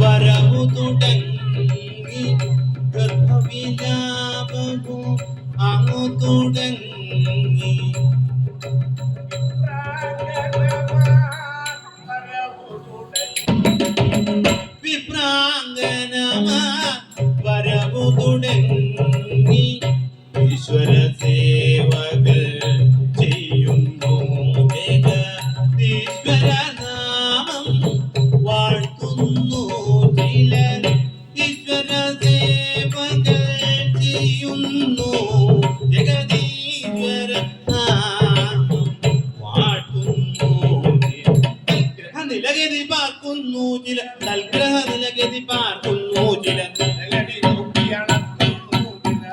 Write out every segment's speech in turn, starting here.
വരവു തുടങ്ങി ഗർഭവിലാപവും അങ്ങു തുടങ്ങി. വിഭ്രാങ്കനമാ വരവു തുടങ്ങി. നിലഗതി പാർക്കുന്നു. ചില തൽഗ്രഹ നിലഗതി പാർക്കുന്നു. ചില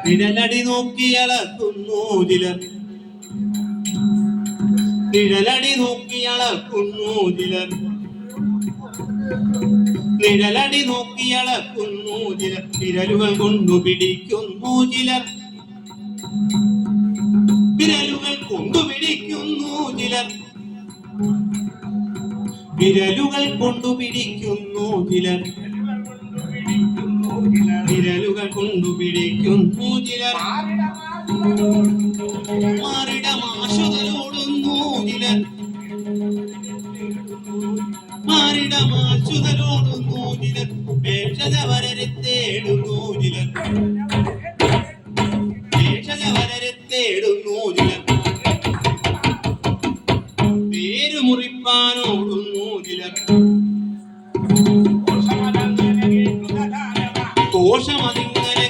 നിഴലടി നോക്കി അളക്കുന്നു. ചിലർ നിഴലടി നോക്കി അളക്കുന്നു. ചിലർ നിഴലടി നോക്കി അളക്കുന്നു. ചിലർ വിരലുകൾ കൊണ്ടു പിടിക്കുന്നു. ചിലർ വിരലുകൾ കൊണ്ടു പിടിക്കുന്നു. ചിലർ വിരലുകൾ കൊണ്ടു പിടിക്കുന്നു ചിലർ. വിരലുകൾ കൊണ്ടു പിടിക്കുന്നു ചിലർ മാറിടമാശുതലോടുന്നു ചിലർ. മാറിടമാശുതലോടുന്നു ചിലർ. വേഷത വരരെ തേടുന്നു ചിലർ. വേഷത വരരെ തേടുന്നു ചിലർ. ಕೋಶಮದಿಂಗೆನ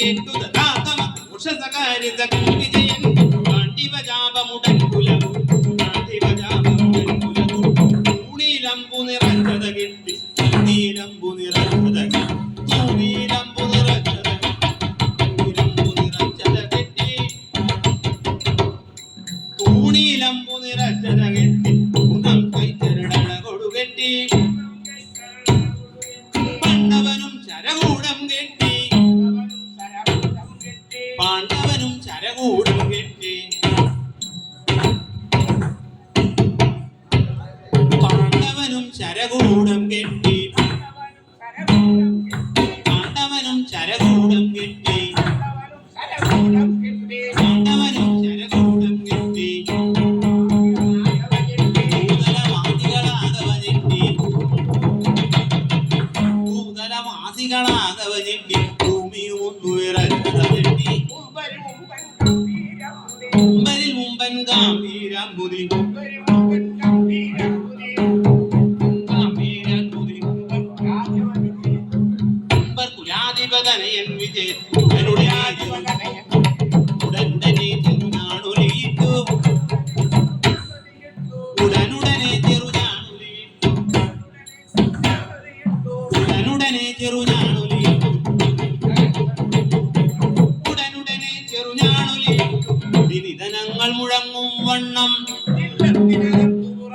ಗೆಟ್ಟುದ ದಾತನ ಕೋಶ ಸಕಾರಿ ಜಗತ್ತಿಗೆ പാണ്ഡവനും ചരകൂടും കെട്ടി. പാണ്ഡവനും ചരകൂടം കെട്ടി. പാണ്ഡവനും ചരകൂടം കെട്ടി. പാണ്ഡവനും ചരകൂടം കെട്ടി. உம்பன் காம்பீரமுதி குலாதிபதனை என் விஜய் என்னுடைய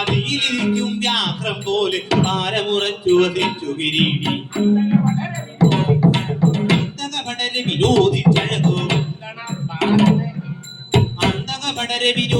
പതിയിലിരിക്കും വ്യാഘ്രം പോലെ ഭാരമുറച്ചു വസിച്ചു കിരീടി. അന്തകപടരെ വിരോധിച്ചഴകോ. അന്തകപടരെ വിരോധിച്ച